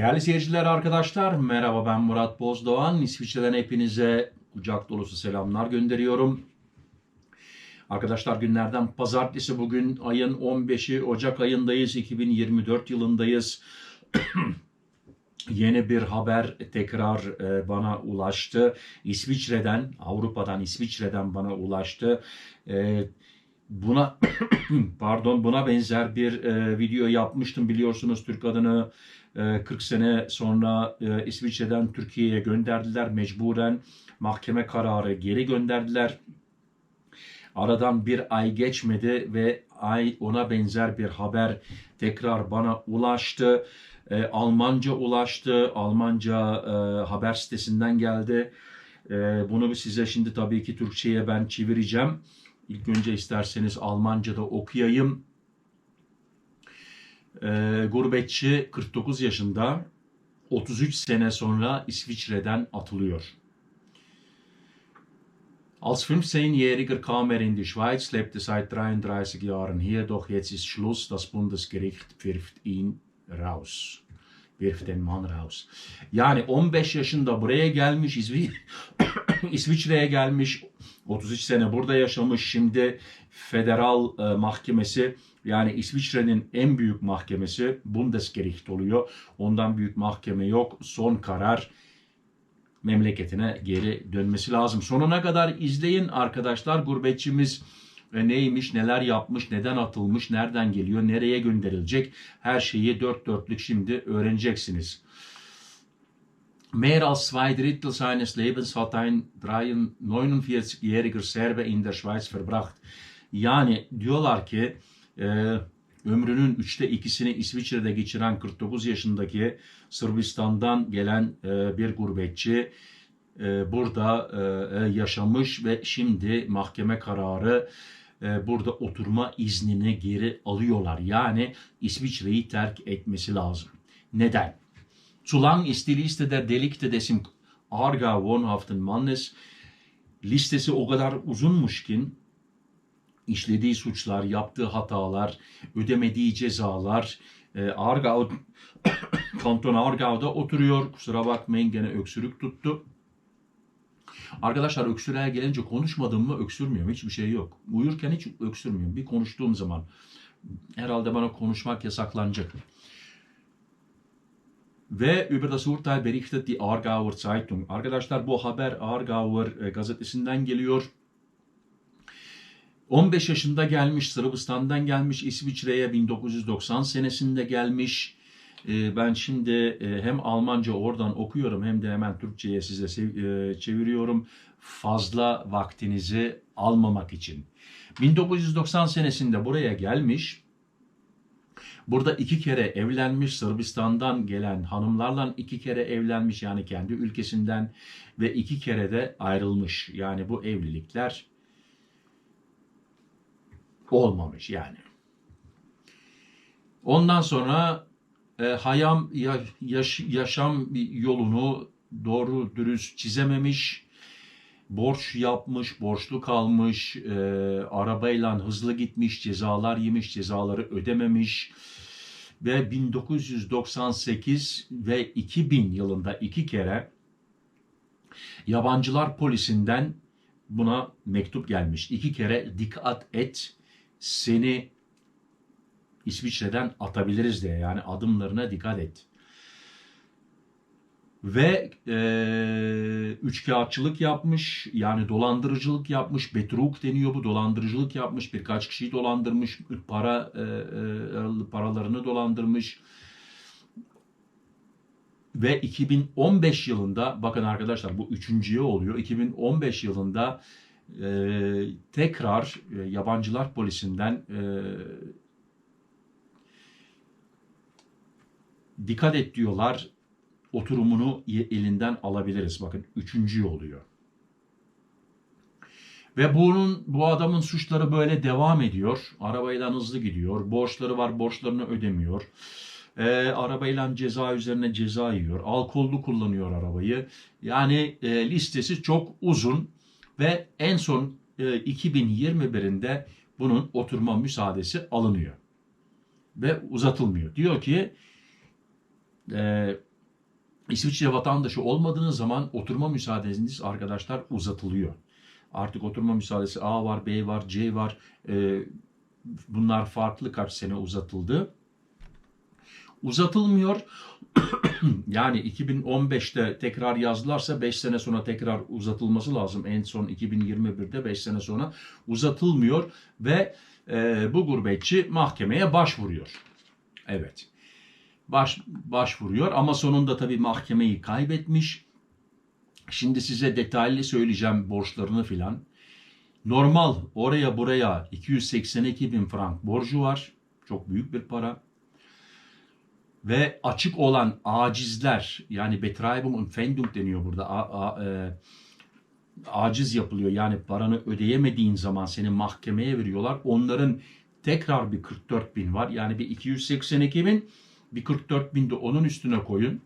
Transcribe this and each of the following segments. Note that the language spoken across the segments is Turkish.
Değerli seyirciler, arkadaşlar, merhaba ben Murat Bozdoğan. İsviçre'den hepinize kucak dolusu selamlar gönderiyorum. Arkadaşlar günlerden pazartesi bugün ayın 15'i Ocak ayındayız, 2024 yılındayız. Yeni bir haber tekrar e, bana ulaştı. İsviçre'den, Avrupa'dan, İsviçre'den bana ulaştı. Buna pardon buna benzer bir e, video yapmıştım biliyorsunuz Türk adını e, 40 sene sonra e, İsviçre'den Türkiye'ye gönderdiler mecburen mahkeme kararı geri gönderdiler. Aradan bir ay geçmedi ve ay ona benzer bir haber tekrar bana ulaştı. E, Almanca ulaştı. Almanca e, haber sitesinden geldi. E, bunu size şimdi tabii ki Türkçe'ye ben çevireceğim. İlk önce isterseniz Almanca'da okuyayım. E, gurbetçi 49 yaşında 33 sene sonra İsviçre'den atılıyor. Als 15-Jähriger kam er in die Schweiz, lebte seit 33 Jahren hier, doch jetzt ist Schluss. Das Bundesgericht wirft ihn raus. Wirft den Mann raus. Yani 15 yaşında buraya gelmiş, İsvi İsviçre'ye gelmiş, 33 sene burada yaşamış. Şimdi federal e, mahkemesi yani İsviçre'nin en büyük mahkemesi Bundesgericht oluyor. Ondan büyük mahkeme yok. Son karar memleketine geri dönmesi lazım. Sonuna kadar izleyin arkadaşlar. Gurbetçimiz e, neymiş, neler yapmış, neden atılmış, nereden geliyor, nereye gönderilecek her şeyi dört dörtlük şimdi öğreneceksiniz. Mehr als zwei Drittel seines Lebens hat ein 49-jähriger Serbe in der Schweiz verbracht. Yani diyorlar ki e, ömrünün üçte ikisini İsviçre'de geçiren 49 yaşındaki Sırbistan'dan gelen e, bir gurbetçi e, burada e, yaşamış ve şimdi mahkeme kararı e, burada oturma iznini geri alıyorlar. Yani İsviçre'yi terk etmesi lazım. Neden? Zu lang ist die Liste der Delikte des im Aargau wohnhaften Mannes. Listesi o kadar uzunmuş ki işlediği suçlar, yaptığı hatalar, ödemediği cezalar. E, Aargau, Kanton Aargau'da oturuyor. Kusura bakmayın gene öksürük tuttu. Arkadaşlar öksürüğe gelince konuşmadım mı öksürmüyorum. Hiçbir şey yok. Uyurken hiç öksürmüyorum. Bir konuştuğum zaman herhalde bana konuşmak yasaklanacak. Ve über das Urteil berichtet die Aargauer Zeitung. Arkadaşlar bu haber Aargauer e, gazetesinden geliyor. 15 yaşında gelmiş, Sırbistan'dan gelmiş, İsviçre'ye 1990 senesinde gelmiş. E, Ben şimdi e, hem Almanca oradan okuyorum hem de hemen Türkçe'ye size e, çeviriyorum. Fazla vaktinizi almamak için. 1990 senesinde buraya gelmiş. Burada iki kere evlenmiş, Sırbistan'dan gelen hanımlarla iki kere evlenmiş yani kendi ülkesinden ve iki kere de ayrılmış. Yani bu evlilikler olmamış yani. Ondan sonra e, hayam ya- yaş- yaşam yolunu doğru dürüst çizememiş, borç yapmış, borçlu kalmış, e, arabayla hızlı gitmiş, cezalar yemiş, cezaları ödememiş ve 1998 ve 2000 yılında iki kere yabancılar polisinden buna mektup gelmiş. İki kere dikkat et seni İsviçre'den atabiliriz diye yani adımlarına dikkat et. Ve e, üçkağıtçılık yapmış yani dolandırıcılık yapmış betrug deniyor bu dolandırıcılık yapmış birkaç kişiyi dolandırmış para e, e, paralarını dolandırmış ve 2015 yılında bakın arkadaşlar bu üçüncüye oluyor 2015 yılında e, tekrar e, yabancılar polisinden e, dikkat et diyorlar oturumunu elinden alabiliriz. Bakın üçüncü oluyor. Ve bunun bu adamın suçları böyle devam ediyor. Arabayla hızlı gidiyor. Borçları var, borçlarını ödemiyor. Ee, arabayla ceza üzerine ceza yiyor. Alkollü kullanıyor arabayı. Yani e, listesi çok uzun ve en son e, 2021'inde bunun oturma müsaadesi alınıyor ve uzatılmıyor. Diyor ki e, İsviçre vatandaşı olmadığınız zaman oturma müsaadeniz arkadaşlar uzatılıyor. Artık oturma müsaadesi A var, B var, C var. Ee, bunlar farklı kaç sene uzatıldı. Uzatılmıyor. yani 2015'te tekrar yazdılarsa 5 sene sonra tekrar uzatılması lazım. En son 2021'de 5 sene sonra uzatılmıyor ve e, bu gurbetçi mahkemeye başvuruyor. Evet. Baş, başvuruyor ama sonunda tabii mahkemeyi kaybetmiş. Şimdi size detaylı söyleyeceğim borçlarını filan. Normal oraya buraya 282 bin frank borcu var. Çok büyük bir para. Ve açık olan acizler yani Betreibung und Pfändung deniyor burada. A, a, e, aciz yapılıyor. Yani paranı ödeyemediğin zaman seni mahkemeye veriyorlar. Onların tekrar bir 44 bin var. Yani bir 282 bin bir 44 bin de onun üstüne koyun.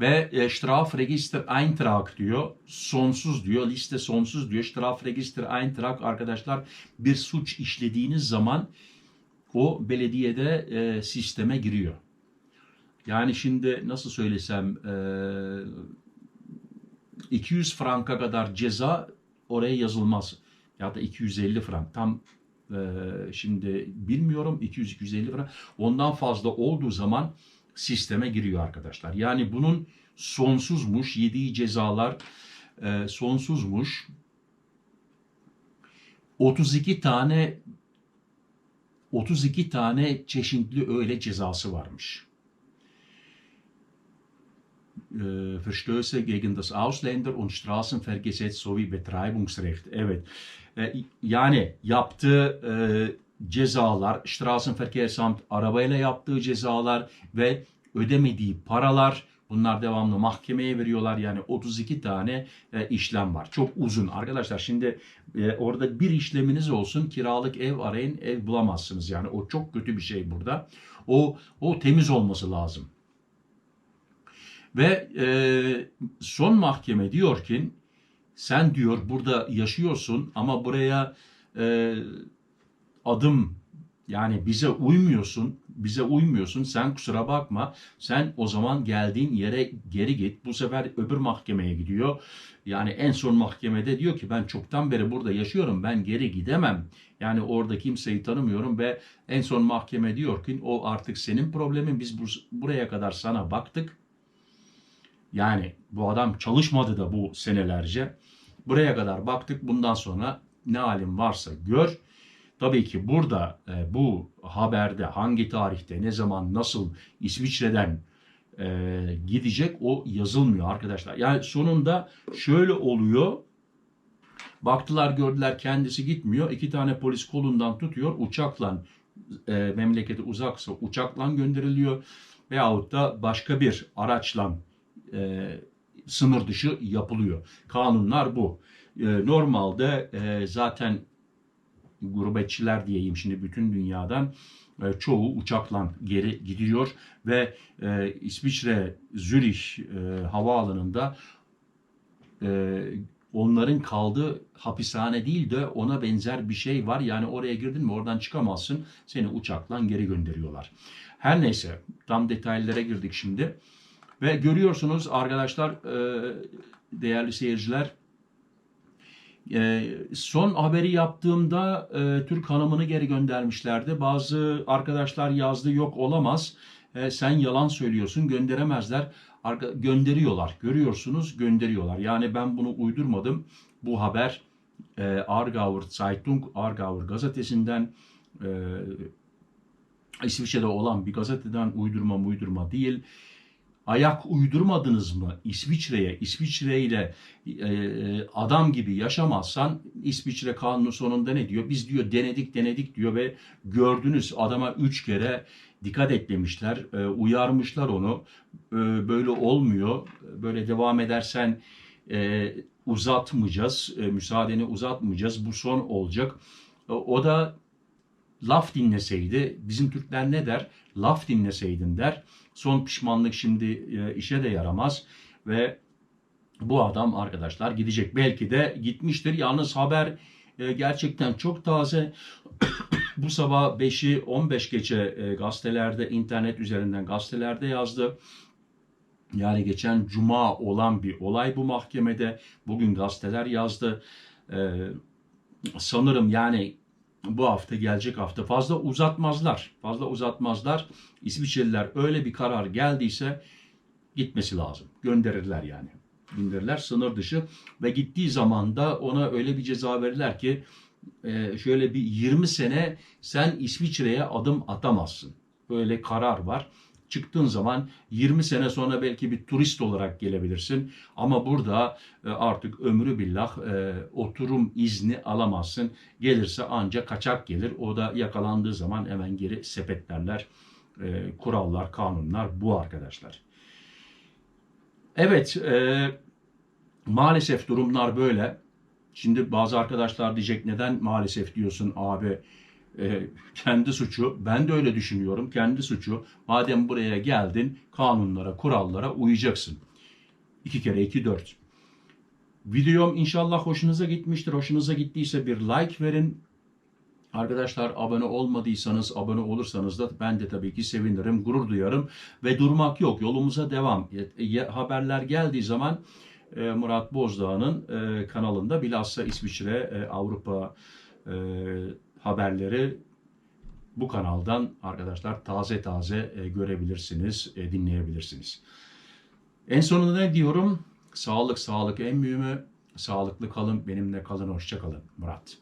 Ve e, Strafregister Eintrag diyor. Sonsuz diyor. Liste sonsuz diyor. Strafregister Eintrag arkadaşlar bir suç işlediğiniz zaman o belediyede e, sisteme giriyor. Yani şimdi nasıl söylesem e, 200 franka kadar ceza oraya yazılmaz. Ya da 250 frank. Tam e, şimdi bilmiyorum 200-250 frank. Ondan fazla olduğu zaman sisteme giriyor arkadaşlar. Yani bunun sonsuzmuş. Yediği cezalar e, sonsuzmuş. 32 tane 32 tane çeşitli öyle cezası varmış. Äh, Verstöße gegen das Ausländer- und Straßenvergesetz sowie Betreibungsrecht. Evet. Äh, yani yaptığı e, cezalar, Straßenverkehrsamt arabayla yaptığı cezalar ve ödemediği paralar bunlar devamlı mahkemeye veriyorlar. Yani 32 tane e, işlem var. Çok uzun arkadaşlar. Şimdi e, orada bir işleminiz olsun kiralık ev arayın ev bulamazsınız. Yani o çok kötü bir şey burada. O o temiz olması lazım. Ve e, son mahkeme diyor ki sen diyor burada yaşıyorsun ama buraya e, adım yani bize uymuyorsun, bize uymuyorsun. Sen kusura bakma. Sen o zaman geldiğin yere geri git. Bu sefer öbür mahkemeye gidiyor. Yani en son mahkemede diyor ki ben çoktan beri burada yaşıyorum. Ben geri gidemem. Yani orada kimseyi tanımıyorum ve en son mahkeme diyor ki o artık senin problemin. Biz bu, buraya kadar sana baktık. Yani bu adam çalışmadı da bu senelerce. Buraya kadar baktık. Bundan sonra ne halin varsa gör. Tabii ki burada e, bu haberde hangi tarihte, ne zaman, nasıl İsviçre'den e, gidecek o yazılmıyor arkadaşlar. Yani sonunda şöyle oluyor. Baktılar gördüler kendisi gitmiyor. İki tane polis kolundan tutuyor. Uçakla e, memleketi uzaksa uçakla gönderiliyor. Veyahut da başka bir araçla e, sınır dışı yapılıyor. Kanunlar bu. E, normalde e, zaten gurbetçiler diyeyim şimdi bütün dünyadan e, çoğu uçakla geri gidiyor ve e, İsviçre Zürih e, havaalanında e, onların kaldığı hapishane değil de ona benzer bir şey var. Yani oraya girdin mi oradan çıkamazsın. Seni uçakla geri gönderiyorlar. Her neyse tam detaylara girdik şimdi. Ve görüyorsunuz arkadaşlar e, değerli seyirciler e, son haberi yaptığımda e, Türk hanımını geri göndermişlerdi. Bazı arkadaşlar yazdı yok olamaz. sen yalan söylüyorsun gönderemezler. gönderiyorlar. Görüyorsunuz gönderiyorlar. Yani ben bunu uydurmadım. Bu haber e, Argauer Zeitung, Argauer gazetesinden İsviçre'de olan bir gazeteden uydurma uydurma değil ayak uydurmadınız mı İsviçre'ye? İsviçre ile e, adam gibi yaşamazsan İsviçre kanunu sonunda ne diyor? Biz diyor denedik denedik diyor ve gördünüz adama üç kere dikkat et demişler. E, uyarmışlar onu. E, böyle olmuyor. Böyle devam edersen e, uzatmayacağız. E, müsaadeni uzatmayacağız. Bu son olacak. E, o da laf dinleseydi, bizim Türkler ne der? Laf dinleseydin der. Son pişmanlık şimdi e, işe de yaramaz ve bu adam arkadaşlar gidecek. Belki de gitmiştir. Yalnız haber e, gerçekten çok taze. bu sabah 5'i 15 geçe e, gazetelerde, internet üzerinden gazetelerde yazdı. Yani geçen cuma olan bir olay bu mahkemede. Bugün gazeteler yazdı. Ee, sanırım yani bu hafta gelecek hafta fazla uzatmazlar. Fazla uzatmazlar. İsviçreliler öyle bir karar geldiyse gitmesi lazım. Gönderirler yani. Gönderirler sınır dışı ve gittiği zaman da ona öyle bir ceza verirler ki e, şöyle bir 20 sene sen İsviçre'ye adım atamazsın. Öyle karar var. Çıktığın zaman 20 sene sonra belki bir turist olarak gelebilirsin. Ama burada e, artık ömrü billah e, oturum izni alamazsın. Gelirse ancak kaçak gelir. O da yakalandığı zaman hemen geri sepetlerler. E, kurallar, kanunlar bu arkadaşlar. Evet, maalesef durumlar böyle. Şimdi bazı arkadaşlar diyecek neden maalesef diyorsun abi e, kendi suçu. Ben de öyle düşünüyorum kendi suçu. Madem buraya geldin kanunlara, kurallara uyacaksın. İki kere iki dört. Videom inşallah hoşunuza gitmiştir. Hoşunuza gittiyse bir like verin. Arkadaşlar abone olmadıysanız, abone olursanız da ben de tabii ki sevinirim, gurur duyarım. Ve durmak yok, yolumuza devam. Haberler geldiği zaman e, Murat Bozdağ'ın e, kanalında bilhassa İsviçre, e, Avrupa haberleri bu kanaldan arkadaşlar taze taze e, görebilirsiniz, e, dinleyebilirsiniz. En sonunda ne diyorum? Sağlık, sağlık en mühimi. Sağlıklı kalın, benimle kalın, hoşça kalın. Murat.